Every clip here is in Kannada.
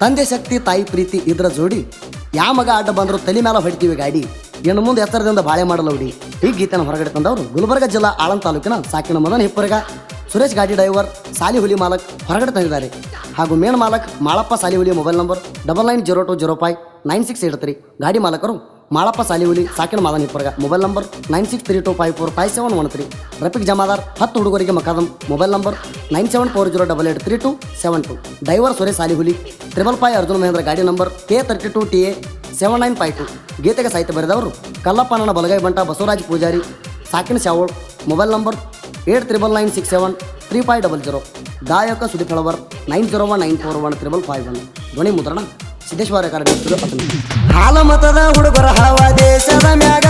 ತಂದೆ ಶಕ್ತಿ, ತಾಯಿ ಪ್ರೀತಿ ಇದ್ರ ಜೋಡಿ ಯಾವ ಮಗ ಅಡ್ಡ ಬಂದ್ರು ತಲೆ ಮೇಲೆ ಹೊಡಿತೀವಿ ಗಾಡಿ. ಇನ್ನು ಮುಂದೆ ಎತ್ತರದಿಂದ ಬಾಳೆ ಮಾಡಲು ಹುಡಿ. ಈ ಗೀತೆನ ಹೊರಗಡೆ ತಂದವರು ಗುಲ್ಬರ್ಗ ಜಿಲ್ಲಾ ಆಳಂದ ತಾಲೂಕಿನ ಸಾಕಿನ ಮದನ ಹಿಪ್ಪರಗ. ಸುರೇಶ್ ಗಾಡಿ ಡ್ರೈವರ್, ಸಾಲಿ ಹುಲಿ ಮಾಲಕ್ ಹೊರಗಡೆ ತಂದಿದ್ದಾರೆ. ಹಾಗೂ ಮೇನ್ ಮಾಲಕ್ Malappa Salihuli mobile number, double nine zero two zero five nine six eight three. ಗಾಡಿ ಮಾಲಕರು Malappa Salihuli, ಸಾಕಿನ Madan Ipparga. Mobile number nine six three two five four five seven one three. Rafiq Jamadar ಹತ್ತು ಹುಡುಗರಿಗೆ ಮಕಾದಂ mobile number nine seven four zero double eight three two seven two. Driver Suresh Salihuli triple five Arjun Mahindra ಗಾಡಿ number K thirty two T A seven nine five two. ಗೀತೆಗೆ ಸಾಹಿತ್ಯ ಬರೆದವರು ಕಲ್ಲಪ್ಪನ ಬಲಗೈ ಬಂಟ Basavaraj Pujari, ಸಾಕಿನ Shavol. Mobile number eight triple nine six seven three five double zero ಗಾಯಕ Sudeep Halavar nine zero one nine four one triple five one ಧ್ವನಿ ಮುದ್ರಣ ಸಿದ್ದೇಶ್ವರ ಕಾರ್ಯಕ್ರಮ ಹಾಲ ಮತದ ಹುಡುಗರ ಹವ ದೇಶದ ಮ್ಯಾಗ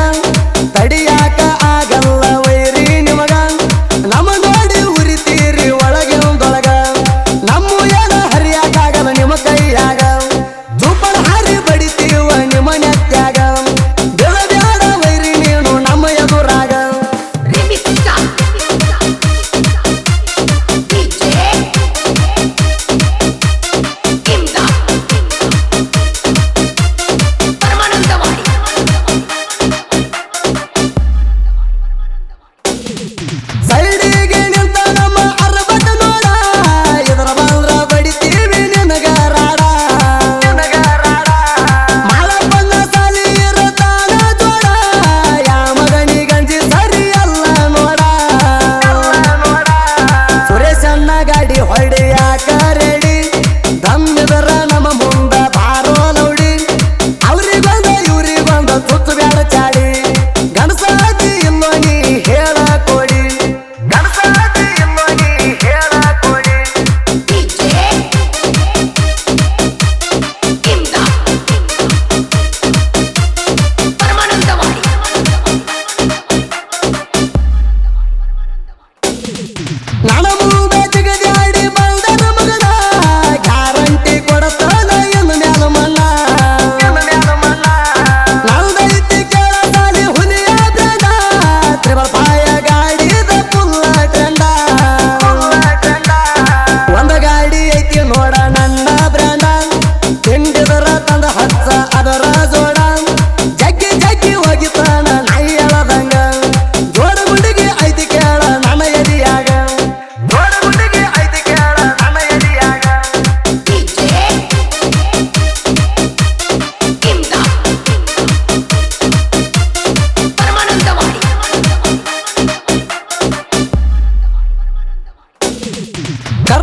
ತಡಿಯಾಕ ಆಗಲ್ಲವ.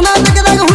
I'm not looking like a